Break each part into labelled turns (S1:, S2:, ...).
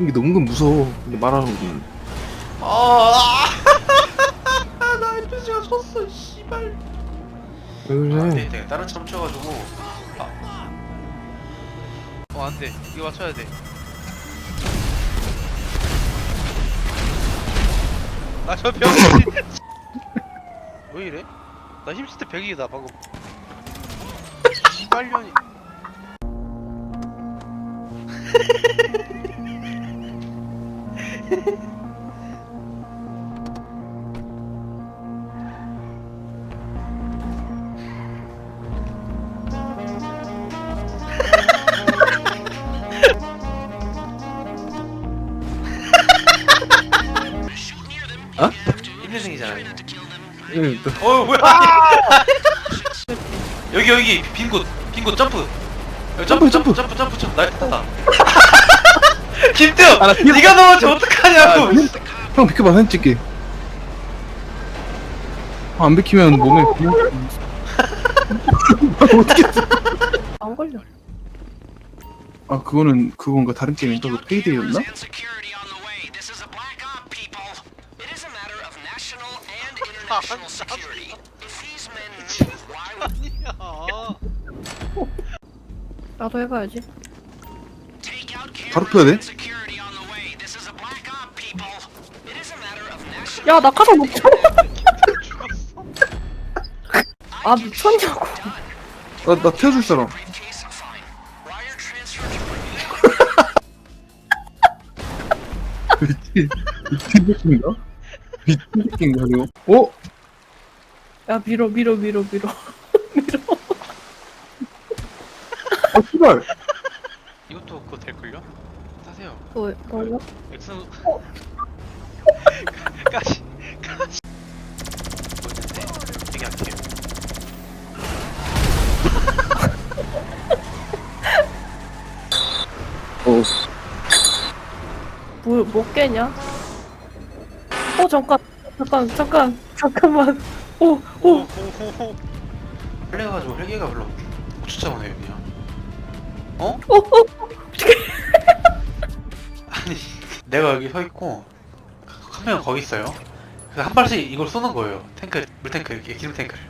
S1: 이게 너무 무서워. 근데 말하는
S2: 아, 나 NPC가 졌어, 씨발.
S1: 왜
S2: 아,
S1: 그래?
S2: 네, 내가 다른 차 훔쳐가지고. 아,
S3: 어 안 돼 이거 맞춰야 돼 나저 병이 왜 이래? 나 힘스텝 100이다 방금 씨발년이
S1: 응, 또.
S2: 어, 뭐야? 여기, 여기, 빈 곳, 빈 곳, 점프. 여기 점프, 점프, 점프, 점프, 점프. 나 탔다. 김태형!
S1: 아, 나 비켜-
S2: 네가 넘어지면 어떡하냐고!
S1: 형 비켜봐 사진 찍게. 아, 안 비키면 몸에 어떻게?
S4: 안 걸려.
S1: 아 그거는 그건가 다른 게임인가? 그 페이데이였나?
S4: 나도 해봐야지.
S1: 바로 펴야 돼?
S4: 야, 나 카사 못 쳐.
S3: 죽었어
S4: 아, 미쳤냐고.
S1: 나 나 태워줄 사람. 미친 미친 새끼인가? 미친 새끼인가 이거? 어?
S4: 야, 밀어, 밀어, 밀어, 밀어. 밀어.
S1: 아 씨발.
S3: 이것도 그거 될걸요? 타세요
S4: 뭐, 뭐요?
S3: 엑스
S4: 어?
S3: 까시 까시
S2: 뭐였는데? 되게 약해요.
S1: 어.
S4: 뭐, 뭐 깨냐? 어, 잠깐. 잠깐, 잠깐. 잠깐만. 오, 오.
S3: 오호호호
S2: 헬레가지고 헬기가 별로 못 쫓아오네요, 그냥. 어?
S4: 오, 오.
S2: 아니, 내가 여기 서 있고, 한 명은 거기 있어요. 그한 발씩 이걸 쏘는 거예요. 탱크, 물탱크, 이렇게 기름 탱크를.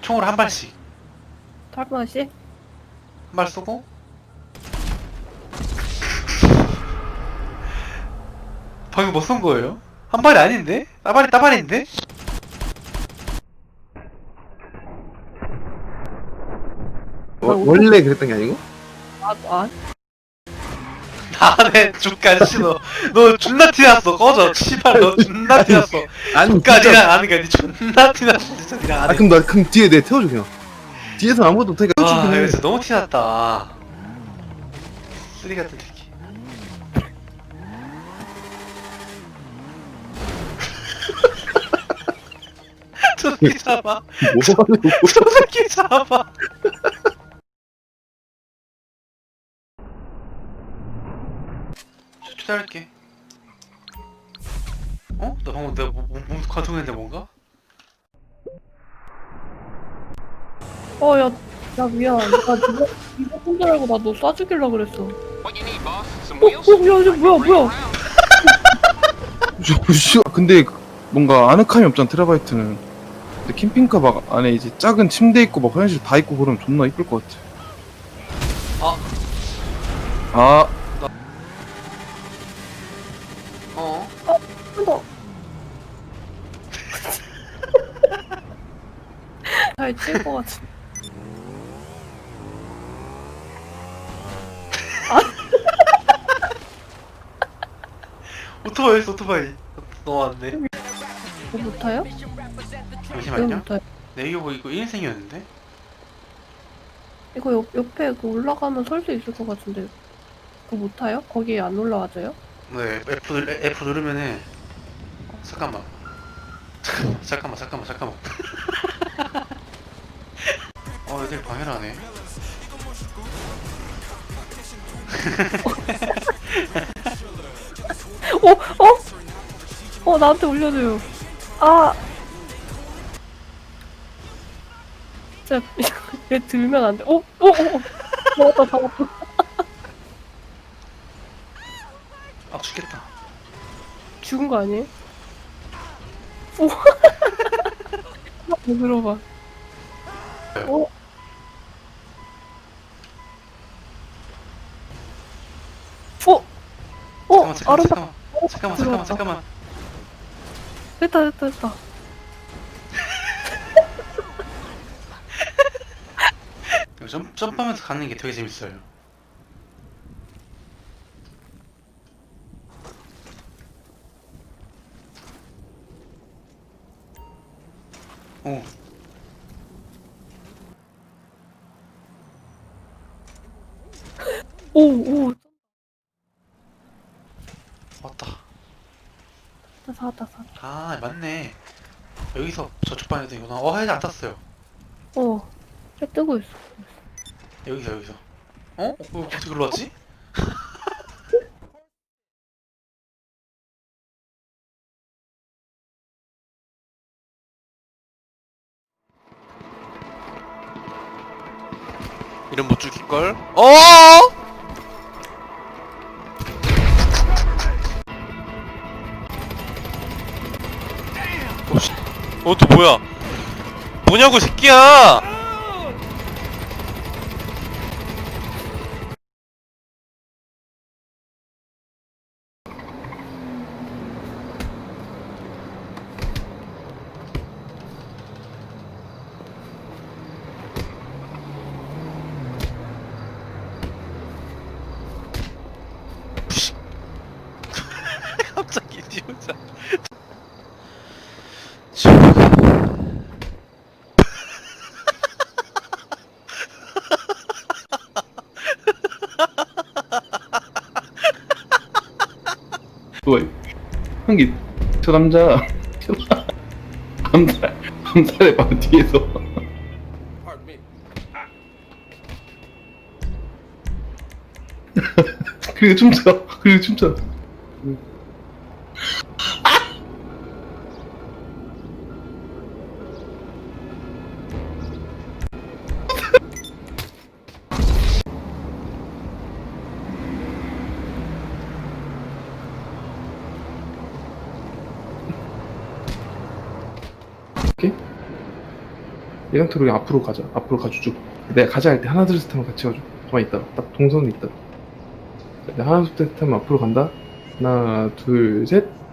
S2: 총으로 한 발씩.
S4: 탈마씨?
S2: 한발 쏘고 방금 뭐쏜 거예요? 한 발이 아닌데? 따발이 따발인데?
S1: 어, 원래 그랬던 게 아니고?
S4: 아, 아.
S2: 나네 죽가 씨너 너 존나 티났어 꺼져 씨발 너 존나 티났어
S1: 아니 진짜.
S2: 니랑 아는 니 존나 티났어 진짜 니랑
S1: 아
S2: 아는
S1: 그럼 나 그럼 뒤에 내 태워줘 그냥. 뒤에서 아무것도 못하니까
S2: 이거
S1: 해.
S2: 진짜 너무 티났다 쓰리 같은 새끼 저 새끼 잡아
S1: 뭐 거?
S2: 저 새끼 잡아 투자할게 어? 나 방금 내가 뭐, 뭐, 뭐 관통했는데 뭔가?
S4: 어, 야, 야, 미안. 나 이거, 이거 혼자 알고 나 너 쏴주길라 그랬어. 어,
S5: What you need, boss? Some
S4: 어, 야, 이거 뭐야, 뭐야.
S1: 저, 씨, 근데 그 뭔가 아늑함이 없잖아 테라바이트는. 근데 캠핑카 막 안에 이제 작은 침대 있고 막 화장실 다 있고 그러면 존나 이쁠 것 같아.
S2: 아.
S1: 아,
S2: 어?
S4: 너. 잘칠것 같은데.
S2: 오토바이 오토바이 넘어왔네
S4: 이거 못 타요? 왜
S2: 잠시만요
S4: 못 타요?
S2: 네 이거 이거 1인승이었는데?
S4: 이거 옆, 옆에 그 올라가면 설 수 있을 것 같은데. 그거 못 타요? 거기 안 올라와져요?
S2: 네 F, 누- F 누르면은 어, 잠깐만 잠깐만 잠깐만 잠깐만 어 애들 방해를 하네
S4: 어? 어? 어, 나한테 올려줘요. 아. 진짜, 얘 들면 안 돼. 어? 어? 어? 어. 잡았다, 잡았다. 죽은 거 아니에요? 오. 왜 들어봐. 어? 어? 어?
S2: 잠깐만
S4: 알았다.
S2: 잠깐만 잠깐만 잠깐만 잠깐만 잠깐만
S4: 됐다, 됐다, 됐다.
S2: 이거 점, 점프하면서 가는 게 되게 재밌어요 오
S4: 오, 오.
S2: 왔다
S4: 나 사왔다, 사왔다.
S2: 아 맞네 여기서 저쪽 방에 되구나 어 해가 안 탔어요
S4: 어. 해 뜨고 있어.
S2: 여기서 여기서 어? 어 어떻게 올라왔지?
S3: 이름 못 죽일걸? 어! 어, 씨. 어, 또 뭐야? 뭐냐고, 새끼야! 갑자기 니 혼자.
S1: 좋아 한기 저 남자 암살 암살의 방 뒤에서. 그리고 춤춰 그리고 춤춰 오케이? 얘랑 트로이 앞으로 가자. 앞으로 가주죠. 내가 가자 할 때 하나 둘 셋 하면 같이 가줘. 가만히 있다. 딱 동선이 있다. 자, 내가 하나 둘 셋 하면 앞으로 간다. 하나 둘 셋.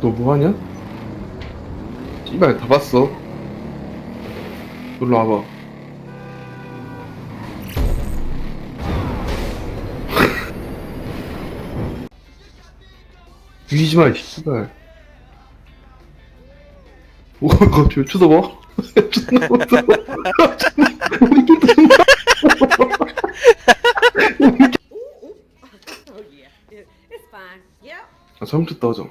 S1: 너 뭐하냐? 씨발 다 봤어. 놀러 와봐. 죽이지 마, 이 씨발. 오, 갑자기 쳐다봐. 쳐다봐.
S6: Oh yeah, it, it's fine. Yep.
S1: 아, 잘못 했다 하자.